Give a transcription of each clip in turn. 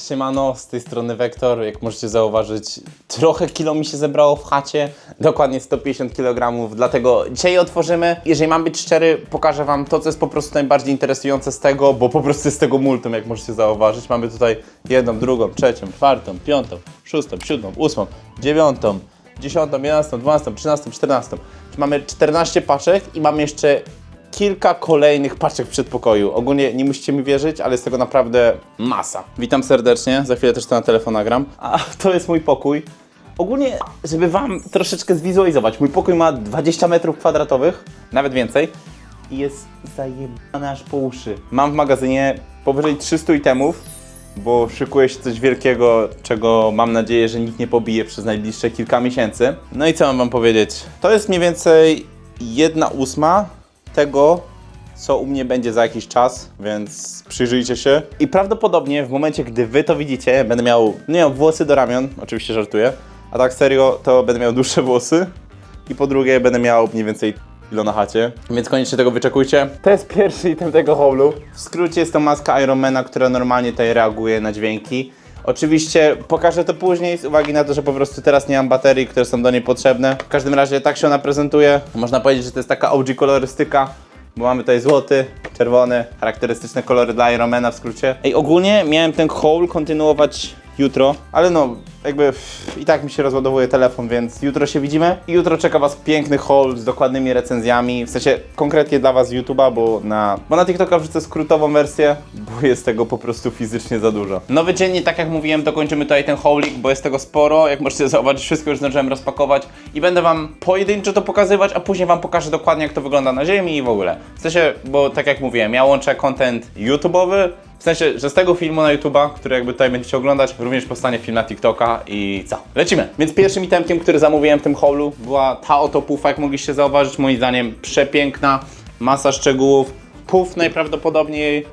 Siemano, z tej strony Wektor. Jak możecie zauważyć, trochę kilo mi się zebrało w chacie, dokładnie 150 kg, dlatego dzisiaj otworzymy. Jeżeli mam być szczery, pokażę Wam to, co jest po prostu najbardziej interesujące z tego, bo po prostu jest tego multum, jak możecie zauważyć. Mamy tutaj jedną, drugą, trzecią, czwartą, piątą, szóstą, siódmą, ósmą, dziewiątą, dziesiątą, jedenastą, dwunastą, trzynastą, czternastą. Mamy 14 paczek i mam jeszcze kilka kolejnych paczek w przedpokoju. Ogólnie nie musicie mi wierzyć, ale jest tego naprawdę masa. Witam serdecznie, za chwilę też to na telefon nagram. A to jest mój pokój. Ogólnie, żeby Wam troszeczkę zwizualizować, mój pokój ma 20 metrów kwadratowych, nawet więcej. I jest zajebany aż po uszy. Mam w magazynie powyżej 300 itemów, bo szykuje się coś wielkiego, czego mam nadzieję, że nikt nie pobije przez najbliższe kilka miesięcy. No i co mam Wam powiedzieć? To jest mniej więcej jedna ósma tego, co u mnie będzie za jakiś czas, więc przyjrzyjcie się. I prawdopodobnie w momencie, gdy wy to widzicie, będę miał, nie miał włosy do ramion, oczywiście żartuję, a tak serio, to będę miał dłuższe włosy i po drugie będę miał mniej więcej kilo na chacie, więc koniecznie tego wyczekujcie. To jest pierwszy item tego holu. W skrócie jest to maska Ironmana, która normalnie tutaj reaguje na dźwięki. Oczywiście pokażę to później z uwagi na to, że po prostu teraz nie mam baterii, które są do niej potrzebne. W każdym razie tak się ona prezentuje. Można powiedzieć, że to jest taka OG kolorystyka, bo mamy tutaj złoty, czerwony, charakterystyczne kolory dla Ironmana w skrócie. Ej, ogólnie miałem ten haul kontynuować jutro, ale no, jakby pff, i tak mi się rozładowuje telefon, więc jutro się widzimy. I jutro czeka Was piękny haul z dokładnymi recenzjami, w sensie konkretnie dla Was z YouTube'a, bo na, bo na TikToka wrzucę skrótową wersję, bo jest tego po prostu fizycznie za dużo. Nowy dzień, i tak jak mówiłem, dokończymy tutaj ten haulik, bo jest tego sporo, jak możecie zauważyć, wszystko już zdążyłem rozpakować i będę Wam pojedynczo to pokazywać, a później Wam pokażę dokładnie, jak to wygląda na ziemi i w ogóle. W sensie, bo tak jak mówiłem, ja łączę content YouTube'owy, w sensie, że z tego filmu na YouTube'a, który jakby tutaj będziecie oglądać, również powstanie film na TikToka i co? Lecimy! Więc pierwszym itemkiem, który zamówiłem w tym haulu, była ta oto pufa, jak mogliście zauważyć, moim zdaniem przepiękna, masa szczegółów. Puf najprawdopodobniej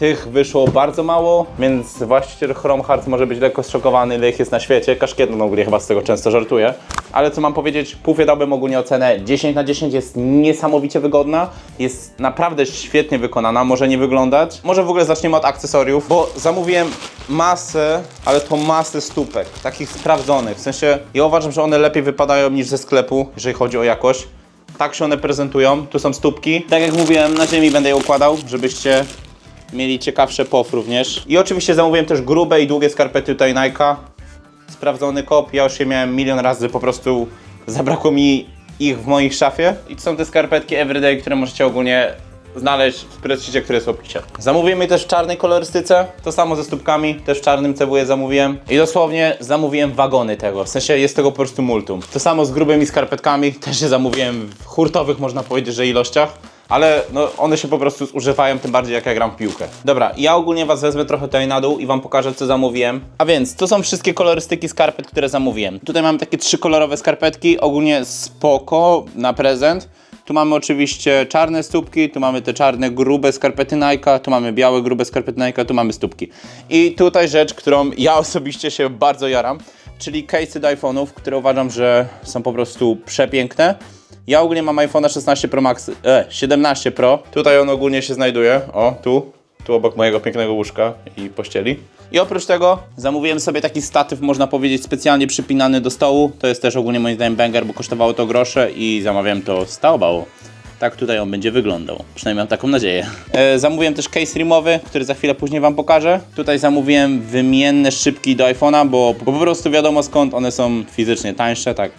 tych wyszło bardzo mało, więc właściciel Chrome Hearts może być lekko zszokowany, ile ich jest na świecie. Kaszkietną no, ogólnie chyba z tego często żartuję. Ale co mam powiedzieć, pufie dałbym ogólnie ocenę 10 na 10, jest niesamowicie wygodna, jest naprawdę świetnie wykonana, może nie wyglądać. Może w ogóle zaczniemy od akcesoriów, bo zamówiłem masę, ale to masę stópek, takich sprawdzonych. W sensie, ja uważam, że one lepiej wypadają niż ze sklepu, jeżeli chodzi o jakość. Tak się one prezentują, tu są stópki. Tak jak mówiłem, na ziemi będę je układał, żebyście mieli ciekawsze pof również. I oczywiście zamówiłem też grube i długie skarpety tutaj Nike'a. Sprawdzony kop, ja już je miałem milion razy, po prostu zabrakło mi ich w moich szafie. I to są te skarpetki Everyday, które możecie ogólnie znaleźć w spreadsheetie, który jest w opisie. Zamówiłem je też w czarnej kolorystyce, to samo ze stópkami, też w czarnym CW zamówiłem. I dosłownie zamówiłem wagony tego, w sensie jest tego po prostu multum. To samo z grubymi skarpetkami, też je zamówiłem w hurtowych, można powiedzieć, że ilościach. Ale no, one się po prostu zużywają, tym bardziej jak ja gram w piłkę. Dobra, ja ogólnie Was wezmę trochę tutaj na dół i Wam pokażę, co zamówiłem. A więc, to są wszystkie kolorystyki skarpet, które zamówiłem. Tutaj mamy takie trzy kolorowe skarpetki, ogólnie spoko na prezent. Tu mamy oczywiście czarne stópki, tu mamy te czarne grube skarpety Nike'a, tu mamy białe grube skarpety Nike'a, tu mamy stópki. I tutaj rzecz, którą ja osobiście się bardzo jaram, czyli case'y do iPhone'ów, które uważam, że są po prostu przepiękne. Ja ogólnie mam iPhone 16 Pro Max, e, 17 Pro. Tutaj on ogólnie się znajduje, o, tu, tu obok mojego pięknego łóżka i pościeli. I oprócz tego zamówiłem sobie taki statyw, można powiedzieć, specjalnie przypinany do stołu. To jest też ogólnie moim zdaniem banger, bo kosztowało to grosze i zamawiałem to z Taobao. Tak tutaj on będzie wyglądał. Przynajmniej mam taką nadzieję. E, zamówiłem też case rimowy, który za chwilę później Wam pokażę. Tutaj zamówiłem wymienne szybki do iPhone'a, bo, bo po prostu wiadomo skąd one są fizycznie tańsze, tak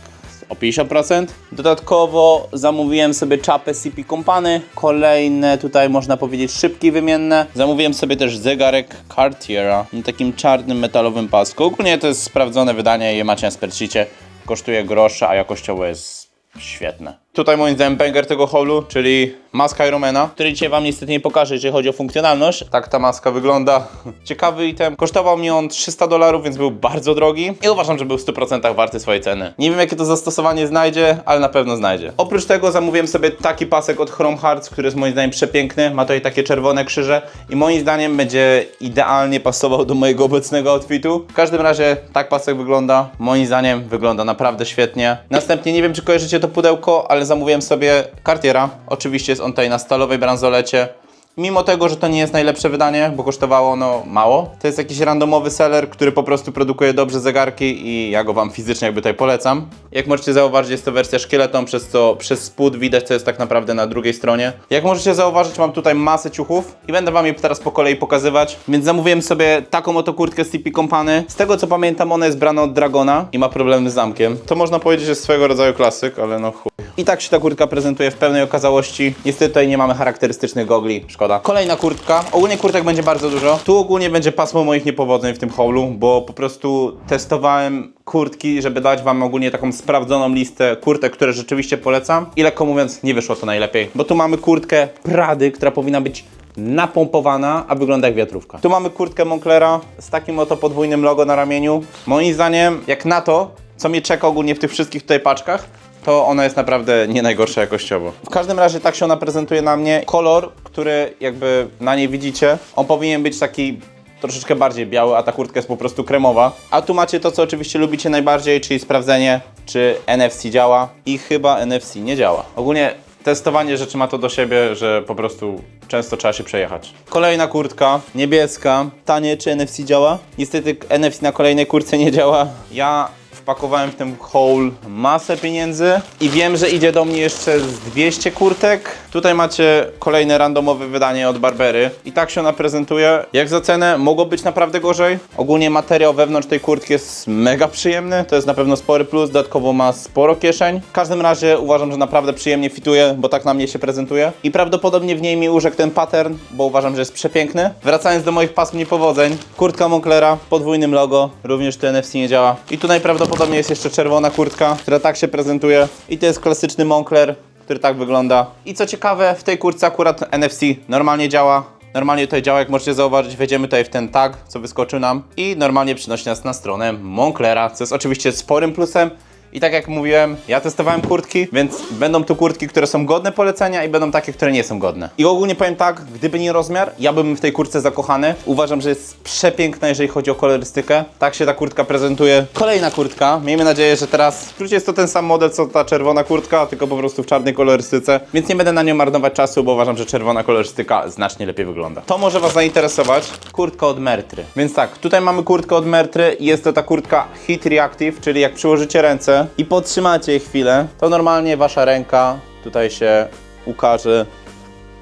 o 50%. Dodatkowo zamówiłem sobie czapę CP Company, kolejne tutaj można powiedzieć szybki wymienne. Zamówiłem sobie też zegarek Cartiera na takim czarnym metalowym pasku. Ogólnie to jest sprawdzone wydanie, je macie na spreadsheetie. Kosztuje grosze, a jakościowo jest świetne. Tutaj moim zdaniem banger tego haulu, czyli maska Ironmana, który dzisiaj Wam niestety nie pokażę, jeżeli chodzi o funkcjonalność. Tak ta maska wygląda. Ciekawy item. Kosztował mi on 300 dolarów, więc był bardzo drogi. I uważam, że był w 100% warty swojej ceny. Nie wiem, jakie to zastosowanie znajdzie, ale na pewno znajdzie. Oprócz tego zamówiłem sobie taki pasek od Chrome Hearts, który jest moim zdaniem przepiękny. Ma tutaj takie czerwone krzyże i moim zdaniem będzie idealnie pasował do mojego obecnego outfitu. W każdym razie tak pasek wygląda. Moim zdaniem wygląda naprawdę świetnie. Następnie nie wiem, czy kojarzycie to pudełko, ale zamówiłem sobie Cartiera. Oczywiście jest on tutaj na stalowej bransolecie. Mimo tego, że to nie jest najlepsze wydanie, bo kosztowało ono mało, to jest jakiś randomowy seller, który po prostu produkuje dobrze zegarki i ja go Wam fizycznie jakby tutaj polecam. Jak możecie zauważyć, jest to wersja szkieletą, przez co przez spód widać, co jest tak naprawdę na drugiej stronie. Jak możecie zauważyć, mam tutaj masę ciuchów i będę Wam je teraz po kolei pokazywać. Więc zamówiłem sobie taką oto kurtkę z TP Company. Z tego co pamiętam, ona jest brana od Dragona i ma problemy z zamkiem. To można powiedzieć, że jest swego rodzaju klasyk, ale no chuj. I tak się ta kurtka prezentuje w pełnej okazałości. Niestety tutaj nie mamy charakterystycznych gogli. Kolejna kurtka. Ogólnie kurtek będzie bardzo dużo. Tu ogólnie będzie pasmo moich niepowodzeń w tym holu, bo po prostu testowałem kurtki, żeby dać Wam ogólnie taką sprawdzoną listę kurtek, które rzeczywiście polecam. I lekko mówiąc, nie wyszło to najlepiej, bo tu mamy kurtkę Prady, która powinna być napompowana, a wygląda jak wiatrówka. Tu mamy kurtkę Monclera z takim oto podwójnym logo na ramieniu. Moim zdaniem, jak na to, co mnie czeka ogólnie w tych wszystkich tutaj paczkach, to ona jest naprawdę nie najgorsza jakościowo. W każdym razie tak się ona prezentuje na mnie. Kolor, który jakby na niej widzicie, on powinien być taki troszeczkę bardziej biały, a ta kurtka jest po prostu kremowa. A tu macie to, co oczywiście lubicie najbardziej, czyli sprawdzenie, czy NFC działa. I chyba NFC nie działa. Ogólnie testowanie rzeczy ma to do siebie, że po prostu często trzeba się przejechać. Kolejna kurtka, niebieska. Tanie, czy NFC działa? Niestety NFC na kolejnej kurtce nie działa. Ja wpakowałem w ten haul masę pieniędzy i wiem, że idzie do mnie jeszcze z 200 kurtek. Tutaj macie kolejne randomowe wydanie od Barbery i tak się ona prezentuje. Jak za cenę mogło być naprawdę gorzej. Ogólnie materiał wewnątrz tej kurtki jest mega przyjemny, to jest na pewno spory plus, dodatkowo ma sporo kieszeń. W każdym razie uważam, że naprawdę przyjemnie fituje, bo tak na mnie się prezentuje i prawdopodobnie w niej mi urzekł ten pattern, bo uważam, że jest przepiękny. Wracając do moich pasm niepowodzeń, kurtka Monclera, podwójnym logo, również to NFC nie działa. I tu najprawdopodobniej jest jeszcze czerwona kurtka, która tak się prezentuje i to jest klasyczny Moncler, który tak wygląda. I co ciekawe, w tej kurtce akurat NFC normalnie działa. Normalnie tutaj działa, jak możecie zauważyć, wejdziemy tutaj w ten tag, co wyskoczył nam i normalnie przynosi nas na stronę Monclera, co jest oczywiście sporym plusem. I tak jak mówiłem, ja testowałem kurtki, więc będą tu kurtki, które są godne polecenia i będą takie, które nie są godne. I ogólnie powiem tak, gdyby nie rozmiar, ja bym w tej kurtce zakochany. Uważam, że jest przepiękna, jeżeli chodzi o kolorystykę. Tak się ta kurtka prezentuje. Kolejna kurtka. Miejmy nadzieję, że teraz w jest to ten sam model, co ta czerwona kurtka, tylko po prostu w czarnej kolorystyce. Więc nie będę na nią marnować czasu, bo uważam, że czerwona kolorystyka znacznie lepiej wygląda. To może Was zainteresować. Kurtka od Mertry. Więc tak, tutaj mamy kurtkę od Mertry jest to ta kurtka Heat Reactive, czyli jak przyłożycie ręce i podtrzymacie je chwilę, to normalnie Wasza ręka tutaj się ukaże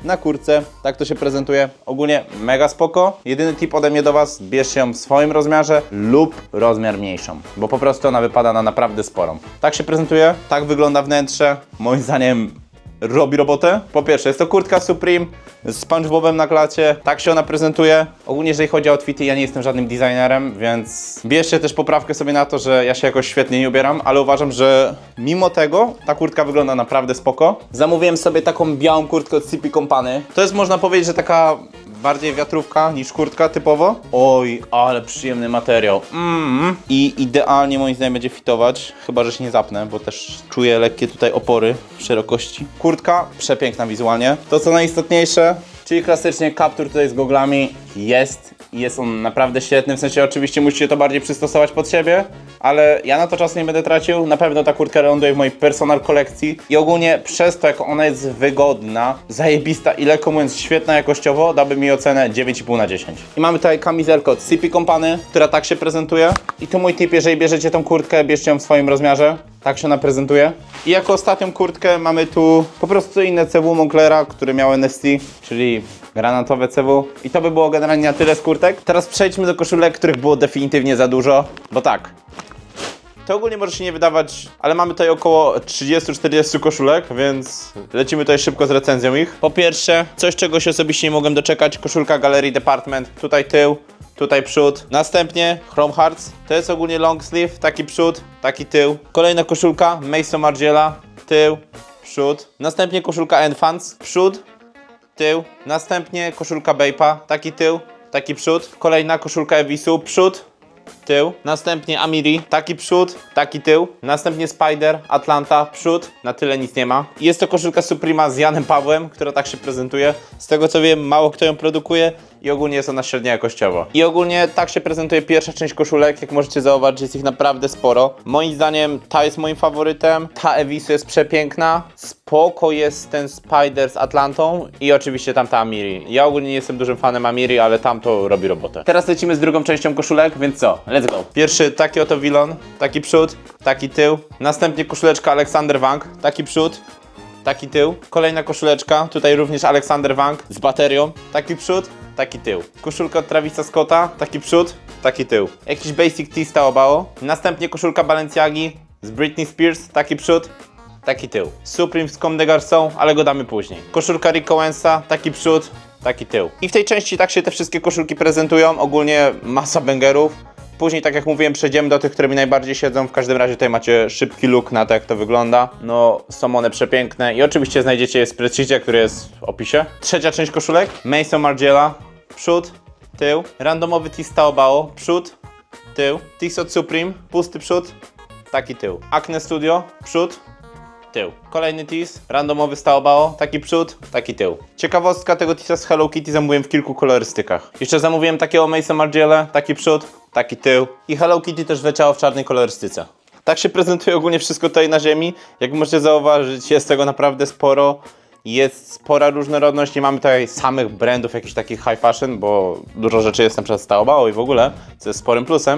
na kurce. Tak to się prezentuje. Ogólnie mega spoko. Jedyny tip ode mnie do Was, bierzcie ją w swoim rozmiarze lub rozmiar mniejszą, bo po prostu ona wypada na naprawdę sporą. Tak się prezentuje, tak wygląda wnętrze. Moim zdaniem robi robotę. Po pierwsze, jest to kurtka Supreme z SpongeBobem na klacie. Tak się ona prezentuje. Ogólnie, jeżeli chodzi o outfity, ja nie jestem żadnym designerem, więc bierzcie też poprawkę sobie na to, że ja się jakoś świetnie nie ubieram, ale uważam, że mimo tego ta kurtka wygląda naprawdę spoko. Zamówiłem sobie taką białą kurtkę od CP Company. To jest, można powiedzieć, że taka bardziej wiatrówka niż kurtka typowo. Oj, ale przyjemny materiał. Mm. I idealnie moim zdaniem będzie fitować, chyba że się nie zapnę, bo też czuję lekkie tutaj opory w szerokości. Kurtka przepiękna wizualnie. To co najistotniejsze, czyli klasycznie kaptur tutaj z goglami jest i jest on naprawdę świetny, w sensie oczywiście musicie to bardziej przystosować pod siebie, ale ja na to czas nie będę tracił. Na pewno ta kurtka ląduje w mojej personal kolekcji i ogólnie przez to, jak ona jest wygodna, zajebista i lekko mówiąc świetna jakościowo, dałby mi ocenę 9,5 na 10. I mamy tutaj kamizelkę od CP Company, która tak się prezentuje. I tu mój tip, jeżeli bierzecie tą kurtkę, bierzcie ją w swoim rozmiarze. Tak się ona prezentuje. I jako ostatnią kurtkę mamy tu po prostu inne CW Monclera, który miał NFC, czyli granatowe CW. I to by było generalnie na tyle z kurtek. Teraz przejdźmy do koszulek, których było definitywnie za dużo, bo tak. To ogólnie może się nie wydawać, ale mamy tutaj około 30-40 koszulek, więc lecimy tutaj szybko z recenzją ich. Po pierwsze, coś czego się osobiście nie mogłem doczekać, koszulka Gallery Department, tutaj tył, tutaj przód. Następnie Chrome Hearts, to jest ogólnie long sleeve, taki przód, taki tył. Kolejna koszulka Mason Margiela, tył, przód. Następnie koszulka Enfants, przód, tył. Następnie koszulka Bape'a, taki tył, taki przód. Kolejna koszulka Evisu, przód, tył. Następnie Amiri, taki przód, taki tył. Następnie Spider, Atlanta, przód. Na tyle nic nie ma. Jest to koszulka Suprema z Janem Pawłem, która tak się prezentuje. Z tego co wiem, mało kto ją produkuje i ogólnie jest ona średnia jakościowo. I ogólnie tak się prezentuje pierwsza część koszulek. Jak możecie zauważyć, jest ich naprawdę sporo. Moim zdaniem ta jest moim faworytem. Ta Evisu jest przepiękna. Spoko jest ten Spider z Atlantą i oczywiście tamta Amiri. Ja ogólnie nie jestem dużym fanem Amiri, ale tam to robi robotę. Teraz lecimy z drugą częścią koszulek, więc co? Let's go. Pierwszy taki oto wilon, taki przód, taki tył. Następnie koszuleczka Alexander Wang, taki przód, taki tył. Kolejna koszuleczka, tutaj również Alexander Wang z baterią, taki przód, taki tył. Koszulka od Travisa Scotta, taki przód, taki tył. Jakiś basic tee Taobao. Następnie koszulka Balenciagi z Britney Spears, taki przód, taki tył. Supreme z Comme des Garçons, ale go damy później. Koszulka Rico Wensa, taki przód, taki tył. I w tej części tak się te wszystkie koszulki prezentują, ogólnie masa bangerów. Później, tak jak mówiłem, przejdziemy do tych, które mi najbardziej siedzą. W każdym razie tutaj macie szybki look na to, jak to wygląda. No, są one przepiękne i oczywiście znajdziecie je w spreadsheetie, który jest w opisie. Trzecia część koszulek. Mason Margiela, przód, tył. Randomowy Tis Taobao, przód, tył. Tis od Supreme, pusty przód, taki tył. Acne Studio, przód, tył. Kolejny tease, randomowy z Taobao, taki przód, taki tył. Ciekawostka tego teasa z Hello Kitty zamówiłem w kilku kolorystykach. Jeszcze zamówiłem takiego Mason Margiela, taki przód, taki tył. I Hello Kitty też wleciało w czarnej kolorystyce. Tak się prezentuje ogólnie wszystko tutaj na ziemi. Jak możecie zauważyć, jest tego naprawdę sporo. Jest spora różnorodność, nie mamy tutaj samych brandów jakichś takich high fashion, bo dużo rzeczy jest na przykład Taobao i w ogóle, co jest sporym plusem.